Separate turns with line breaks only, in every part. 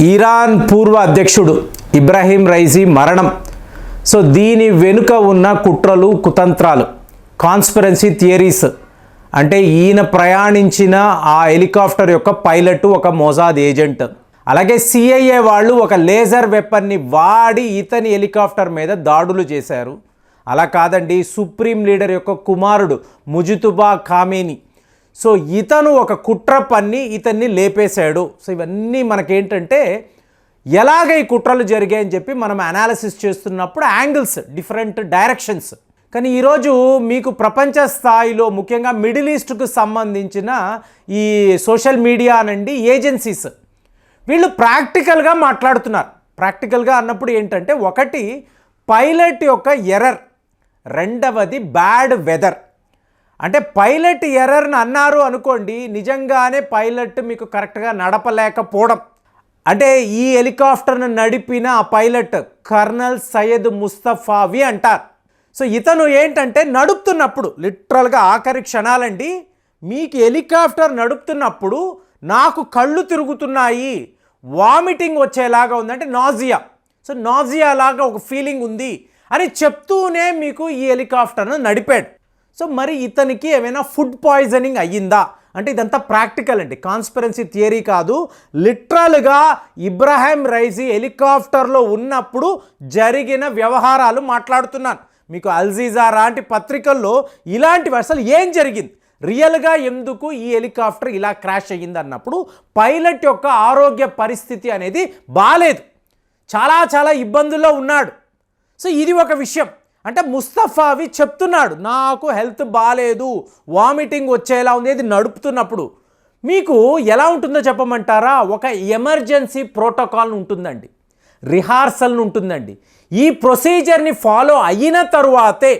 Iran పూర్వ అధ్యక్షుడు ఇబ్రాహీం రైజీ మరణం. సో దీని వెనుక ఉన్న కుట్రలు కుతంత్రాలు కాన్స్పిరెన్సీ థియరీస్ అంటే ఈయన ప్రయాణించిన ఆ హెలికాప్టర్ యొక్క పైలట్ ఒక మోజాద్ ఏజెంట్. అలాగే సిఐఏ వాళ్ళు ఒక లేజర్ వెపన్ని వాడి ఇతని హెలికాప్టర్ మీద దాడులు చేశారు. అలా కాదండి సుప్రీం లీడర్ యొక్క కుమారుడు ముజుతుబా ఖామేని. సో ఇతను ఒక కుట్ర పన్ని ఇతన్ని లేపేశాడు. సో ఇవన్నీ మనకేంటంటే ఎలాగ ఈ కుట్రలు జరిగాయని చెప్పి మనం అనాలిసిస్ చేస్తున్నప్పుడు యాంగిల్స్ డిఫరెంట్ డైరెక్షన్స్ కానీ ఈరోజు మీకు ప్రపంచ స్థాయిలో ముఖ్యంగా మిడిల్ ఈస్ట్కు సంబంధించిన ఈ సోషల్ మీడియా అనండి ఏజెన్సీస్ వీళ్ళు ప్రాక్టికల్గా మాట్లాడుతున్నారు. ప్రాక్టికల్గా అన్నప్పుడు ఏంటంటే ఒకటి పైలట్ యొక్క ఎర్రర్ రెండవది బ్యాడ్ వెదర్ అంటే పైలట్ ఎర్రర్ని అన్నారు అనుకోండి నిజంగానే పైలట్ మీకు కరెక్ట్గా నడపలేకపోవడం. అంటే ఈ హెలికాప్టర్ను నడిపిన ఆ పైలట్ కర్నల్ సయ్యద్ ముస్తఫావి అంటారు. సో ఇతను ఏంటంటే నడుపుతున్నప్పుడు లిటరల్గా ఆఖరి క్షణాలండి మీకు హెలికాప్టర్ నడుపుతున్నప్పుడు నాకు కళ్ళు తిరుగుతున్నాయి వామిటింగ్ వచ్చేలాగా ఉందంటే నాజియా. సో నాజియా లాగా ఒక ఫీలింగ్ ఉంది అని చెప్తూనే మీకు ఈ హెలికాప్టర్ను నడిపాడు. సో మరి ఇతనికి ఏమైనా ఫుడ్ పాయిజనింగ్ అయ్యిందా? అంటే ఇదంతా ప్రాక్టికల్ అండి. కాన్స్పిరెన్సీ థియరీ కాదు. లిటరల్గా ఇబ్రాహిం రైజీ హెలికాప్టర్లో ఉన్నప్పుడు జరిగిన వ్యవహారాలు మాట్లాడుతున్నాను. మీకు అల్జీజా లాంటి పత్రికల్లో ఇలాంటివి అసలు ఏం జరిగింది? రియల్గా ఎందుకు ఈ హెలికాప్టర్ ఇలా క్రాష్ అయ్యింది అన్నప్పుడు పైలట్ యొక్క ఆరోగ్య పరిస్థితి అనేది బాలేదు. చాలా చాలా ఇబ్బందుల్లో ఉన్నాడు. సో ఇది ఒక విషయం. అంటే ముస్తఫావి చెప్తున్నాడు నాకు హెల్త్ బాగాలేదు వామిటింగ్ వచ్చేలా ఉంది ఇది నడుపుతున్నప్పుడు మీకు ఎలా ఉంటుందో చెప్పమంటారా? ఒక ఎమర్జెన్సీ ప్రోటోకాల్ ఉంటుందండి రిహార్సల్ ఉంటుందండి. ఈ ప్రొసీజర్ని ఫాలో అయిన తరువాతే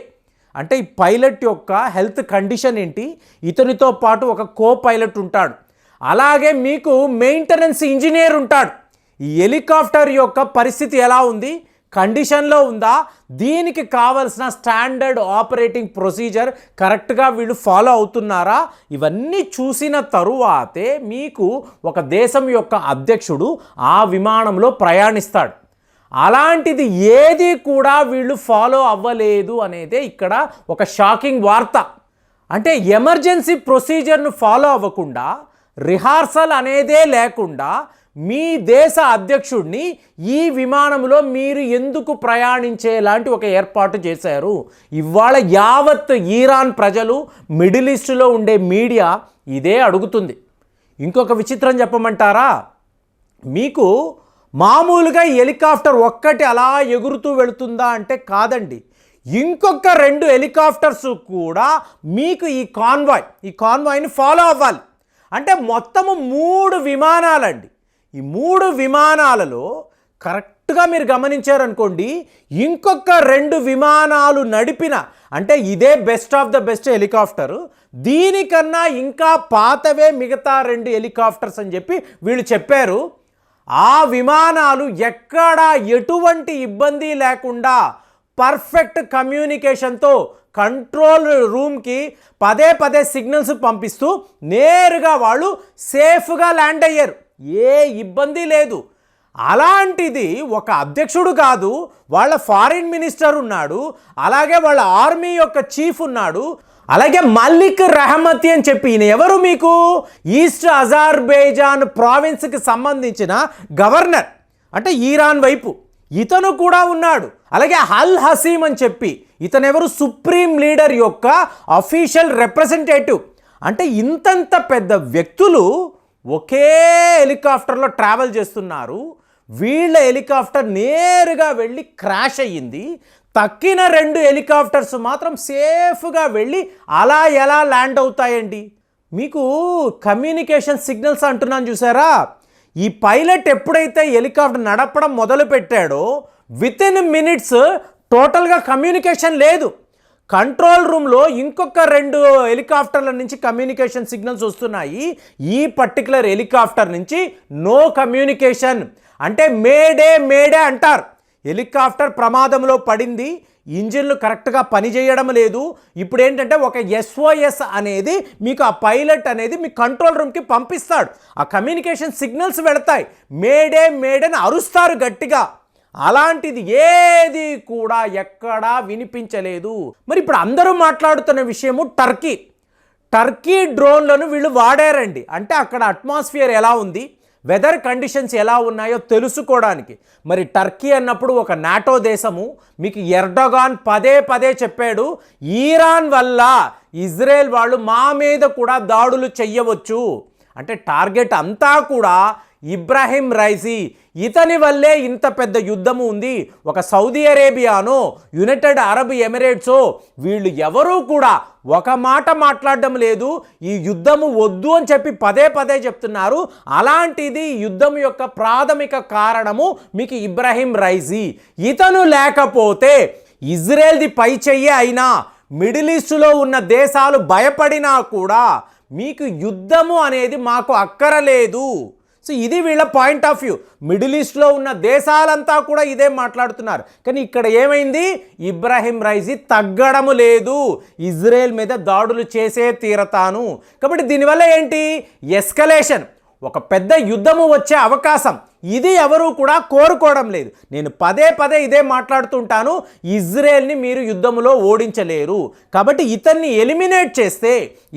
అంటే ఈ పైలట్ యొక్క హెల్త్ కండిషన్ ఏంటి? ఇతనితో పాటు ఒక కో పైలట్ ఉంటాడు అలాగే మీకు మెయింటెనెన్స్ ఇంజనీర్ ఉంటాడు. ఈ హెలికాప్టర్ యొక్క పరిస్థితి ఎలా ఉంది? కండిషన్లో ఉందా? దీనికి కావలసిన స్టాండర్డ్ ఆపరేటింగ్ ప్రొసీజర్ కరెక్ట్గా వీళ్ళు ఫాలో అవుతున్నారా? ఇవన్నీ చూసిన తరువాతే మీకు ఒక దేశం యొక్క అధ్యక్షుడు ఆ విమానంలో ప్రయాణిస్తాడు. అలాంటిది ఏది కూడా వీళ్ళు ఫాలో అవ్వలేదు అనేదే ఇక్కడ ఒక షాకింగ్ వార్త. అంటే ఎమర్జెన్సీ ప్రొసీజర్ను ఫాలో అవ్వకుండా రిహార్సల్ అనేదే లేకుండా మీ దేశ అధ్యక్షుడిని ఈ విమానంలో మీరు ఎందుకు ప్రయాణించేలాంటి ఒక ఏర్పాటు చేశారు? ఇవాళ యావత్ ఈరాన్ ప్రజలు మిడిల్ ఈస్టులో ఉండే మీడియా ఇదే అడుగుతుంది. ఇంకొక విచిత్రం చెప్పమంటారా? మీకు మామూలుగా హెలికాప్టర్ ఒక్కటి అలా ఎగురుతూ వెళుతుందా అంటే కాదండి. ఇంకొక రెండు హెలికాప్టర్స్ కూడా మీకు ఈ కాన్వాయ్ ఈ కాన్వాయ్ని ఫాలో అవ్వాలి. అంటే మొత్తము మూడు విమానాలండి. ఈ మూడు విమానాలలో కరెక్ట్గా మీరు గమనించారనుకోండి ఇంకొక రెండు విమానాలు నడిపిన అంటే ఇదే best of the best helicopter దీనికన్నా ఇంకా పాతవే మిగతా రెండు హెలికాప్టర్స్ అని చెప్పి వీళ్ళు చెప్పారు. ఆ విమానాలు ఎక్కడా ఎటువంటి ఇబ్బంది లేకుండా పర్ఫెక్ట్ కమ్యూనికేషన్తో కంట్రోల్ రూమ్కి పదే పదే సిగ్నల్స్ పంపిస్తూ నేరుగా వాళ్ళు సేఫ్గా ల్యాండ్ అయ్యారు. ఏ ఇబ్బంది లేదు. అలాంటిది ఒక అధ్యక్షుడు కాదు వాళ్ళ ఫారిన్ మినిస్టర్ ఉన్నాడు అలాగే వాళ్ళ ఆర్మీ యొక్క చీఫ్ ఉన్నాడు అలాగే మల్లిక్ రెహమతి అని చెప్పి ఈయన ఎవరు మీకు? ఈస్ట్ అజార్బైజాన్ ప్రావిన్స్కి సంబంధించిన గవర్నర్ అంటే ఈరాన్ వైపు. ఇతను కూడా ఉన్నాడు. అలాగే హల్ హసీమ్ అని చెప్పి ఇతనెవరు సుప్రీం లీడర్ యొక్క అఫీషియల్ రిప్రజెంటేటివ్. అంటే ఇంతంత పెద్ద వ్యక్తులు ఒకే హెలికాప్టర్లో ట్రావెల్ చేస్తున్నారు. వీళ్ళ హెలికాప్టర్ నేరుగా వెళ్ళి క్రాష్ అయ్యింది. తక్కిన రెండు హెలికాప్టర్స్ మాత్రం సేఫ్గా వెళ్ళి అలా ఎలా ల్యాండ్ అవుతాయండి? మీకు కమ్యూనికేషన్ సిగ్నల్స్ అంటున్నాను చూసారా? ఈ పైలట్ ఎప్పుడైతే హెలికాప్టర్ నడపడం మొదలు పెట్టాడో విత్ ఇన్ మినిట్స్ టోటల్గా కమ్యూనికేషన్ లేదు. కంట్రోల్ రూమ్లో ఇంకొక రెండు హెలికాప్టర్ల నుంచి కమ్యూనికేషన్ సిగ్నల్స్ వస్తున్నాయి. ఈ పర్టికులర్ హెలికాప్టర్ నుంచి నో కమ్యూనికేషన్. అంటే మేడే మేడే అంటారు. హెలికాప్టర్ ప్రమాదంలో పడింది. ఇంజిన్లు కరెక్ట్గా పనిచేయడం లేదు. ఇప్పుడు ఏంటంటే ఒక ఎస్ఓఎస్ అనేది మీకు ఆ పైలట్ అనేది మీ కంట్రోల్ రూమ్కి పంపిస్తాడు. ఆ కమ్యూనికేషన్ సిగ్నల్స్ వెళతాయి. మేడే మేడని అరుస్తారు గట్టిగా. అలాంటిది ఏది కూడా ఎక్కడా వినిపించలేదు. మరి ఇప్పుడు అందరూ మాట్లాడుతున్న విషయము టర్కీ. టర్కీ డ్రోన్లను వీళ్ళు వాడారండి. అంటే అక్కడ అట్మాస్ఫియర్ ఎలా ఉంది? వెదర్ కండిషన్స్ ఎలా ఉన్నాయో తెలుసుకోవడానికి. మరి టర్కీ అన్నప్పుడు ఒక నాటో దేశము. మీకు ఎర్డోగాన్ పదే పదే చెప్పాడు. ఈరాన్ వల్ల ఇజ్రాయెల్ వాళ్ళు మా మీద కూడా దాడులు చెయ్యవచ్చు. అంటే టార్గెట్ అంతా కూడా ఇబ్రాహిం రైజీ. ఇతని వల్లే ఇంత పెద్ద యుద్ధము ఉంది. ఒక సౌదీ అరేబియానో యునైటెడ్ అరబ్ ఎమిరేట్సో వీళ్ళు ఎవరూ కూడా ఒక మాట మాట్లాడడం లేదు. ఈ యుద్ధము వద్దు అని చెప్పి పదే పదే చెప్తున్నారు. అలాంటిది యుద్ధం యొక్క ప్రాథమిక కారణము మీకు ఇబ్రాహిం రైజీ. ఇతను లేకపోతే ఇజ్రాయెల్ది పై చెయ్యి అయినా మిడిల్ ఈస్టులో ఉన్న దేశాలు భయపడినా కూడా మీకు యుద్ధము అనేది మాకు అక్కరలేదు సో ఇది వీళ్ళ పాయింట్ ఆఫ్ వ్యూ మిడిల్ ఈస్ట్లో ఉన్న దేశాలంతా కూడా ఇదే మాట్లాడుతున్నారు. కానీ ఇక్కడ ఏమైంది? ఇబ్రాహిం రైజీ తగ్గడము లేదు. ఇజ్రాయెల్ మీద దాడులు చేసే తీరతాను. కాబట్టి దీనివల్ల ఏంటి? ఎస్కలేషన్ ఒక పెద్ద యుద్ధము వచ్చే అవకాశం. ఇది ఎవరూ కూడా కోరుకోవడం లేదు. నేను పదే పదే ఇదే మాట్లాడుతుంటాను. ఇజ్రాయెల్ని మీరు యుద్ధములో ఓడించలేరు. కాబట్టి ఇతన్ని ఎలిమినేట్ చేస్తే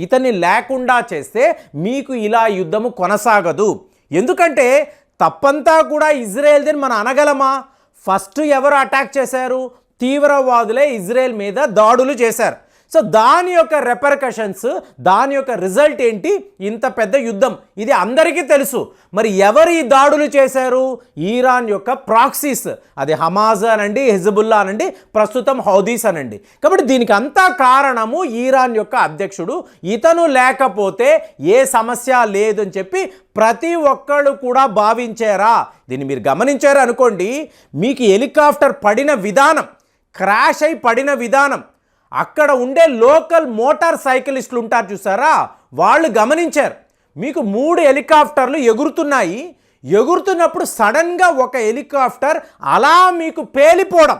ఇతన్ని లేకుండా చేస్తే మీకు ఇలా యుద్ధము కొనసాగదు. ఎందుకంటే తప్పంతా కూడా ఇజ్రాయెల్దని మనం అనగలమా? ఫస్ట్ ఎవరు అటాక్ చేశారు? తీవ్రవాదులే ఇజ్రాయెల్ మీద దాడులు చేశారు. సో దాని యొక్క రెపర్కషన్స్ దాని యొక్క రిజల్ట్ ఏంటి? ఇంత పెద్ద యుద్ధం. ఇది అందరికీ తెలుసు. మరి ఎవరు ఈ దాడులు చేశారు? ఈరాన్ యొక్క ప్రాక్సీస్. అది హమాజ్ అనండి హిజబుల్లా అనండి ప్రస్తుతం హౌదీస్ అనండి. కాబట్టి దీనికి అంతా కారణము ఈరాన్ యొక్క అధ్యక్షుడు. ఇతను లేకపోతే ఏ సమస్య లేదని చెప్పి ప్రతి ఒక్కళ్ళు కూడా భావించారా? దీన్ని మీరు గమనించారు అనుకోండి మీకు హెలికాప్టర్ పడిన విధానం క్రాష్ అయి పడిన విధానం అక్కడ ఉండే లోకల్ మోటార్ సైకిలిస్టులు ఉంటారు చూసారా? వాళ్ళు గమనించారు. మీకు మూడు హెలికాప్టర్లు ఎగురుతున్నాయి. ఎగురుతున్నప్పుడు సడన్గా ఒక హెలికాప్టర్ అలా మీకు పేలిపోవడం.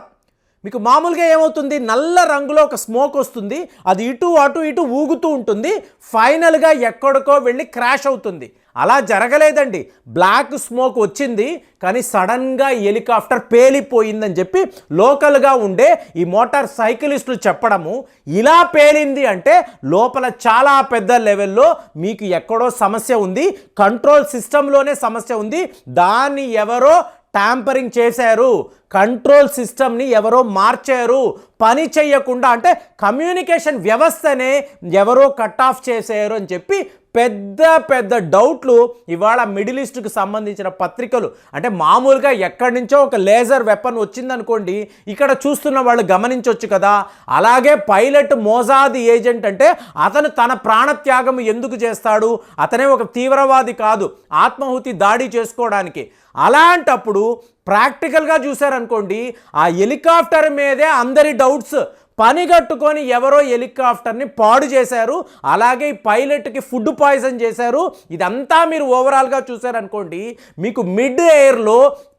మీకు మామూలుగా ఏమవుతుంది? నల్ల రంగులో ఒక స్మోక్ వస్తుంది. అది ఇటు అటు ఇటు ఊగుతూ ఉంటుంది. ఫైనల్గా ఎక్కడికో వెళ్ళి క్రాష్ అవుతుంది. అలా జరగలేదండి. బ్లాక్ స్మోక్ వచ్చింది కానీ సడన్గా హెలికాప్టర్ పేలిపోయిందని చెప్పి లోకల్గా ఉండే ఈ మోటార్ సైకిలిస్టులు చెప్పడము ఇలా పేలింది అంటే లోపల చాలా పెద్ద లెవెల్లో మీకు ఎక్కడో సమస్య ఉంది. కంట్రోల్ సిస్టంలోనే సమస్య ఉంది. దాన్ని ఎవరో ట్యాంపరింగ్ చేశారు. కంట్రోల్ సిస్టమ్ని ఎవరో మార్చారు. పని చేయకుండా అంటే కమ్యూనికేషన్ వ్యవస్థనే ఎవరో కట్ ఆఫ్ చేశారు అని చెప్పి పెద్ద పెద్ద డౌట్లు ఇవాళ మిడిల్ ఈస్ట్కి సంబంధించిన పత్రికలు. అంటే మామూలుగా ఎక్కడి నుంచో ఒక లేజర్ వెపన్ వచ్చిందనుకోండి ఇక్కడ చూస్తున్న వాళ్ళు గమనించవచ్చు కదా. అలాగే పైలట్ మోజాది ఏజెంట్ అంటే అతను తన ప్రాణత్యాగం ఎందుకు చేస్తాడు? అతనే ఒక తీవ్రవాది కాదు ఆత్మాహుతి దాడి చేసుకోవడానికి. అలాంటప్పుడు ప్రాక్టికల్గా చూశారనుకోండి ఆ హెలికాప్టర్ మీదే అందరి డౌట్స్. పని కట్టుకొని ఎవరో హెలికాప్టర్ని పాడు చేశారు. అలాగే పైలట్కి ఫుడ్ పాయిజన్ చేశారు. ఇదంతా మీరు ఓవరాల్గా చూశారనుకోండి మీకు మిడ్ ఎయిర్లో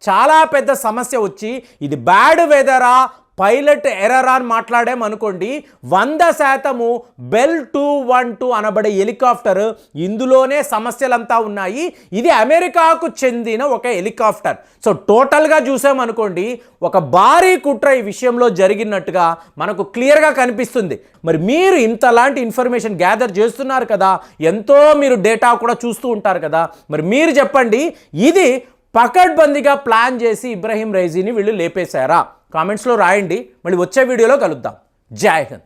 చాలా పెద్ద సమస్య వచ్చి ఇది బ్యాడ్ వెదరా పైలట్ ఎర్రర్ అని మాట్లాడామనుకోండి వంద శాతము బెల్ టూ వన్ టూ అనబడే హెలికాప్టర్ ఇందులోనే సమస్యలంతా ఉన్నాయి. ఇది అమెరికాకు చెందిన ఒక హెలికాప్టర్. సో టోటల్గా చూసామనుకోండి ఒక భారీ కుట్ర ఈ విషయంలో జరిగినట్టుగా మనకు క్లియర్గా కనిపిస్తుంది. మరి మీరు ఇంతలాంటి ఇన్ఫర్మేషన్ గ్యాదర్ చేస్తున్నారు కదా ఎంతో మీరు డేటా కూడా చూస్తూ ఉంటారు కదా మరి మీరు చెప్పండి ఇది పకడ్బందీగా ప్లాన్ చేసి ఇబ్రహీం రైజీని వీళ్ళు లేపేశారా? కామెంట్స్లో రాయండి. మళ్ళీ వచ్చే వీడియోలో కలుద్దాం. జై హింద్.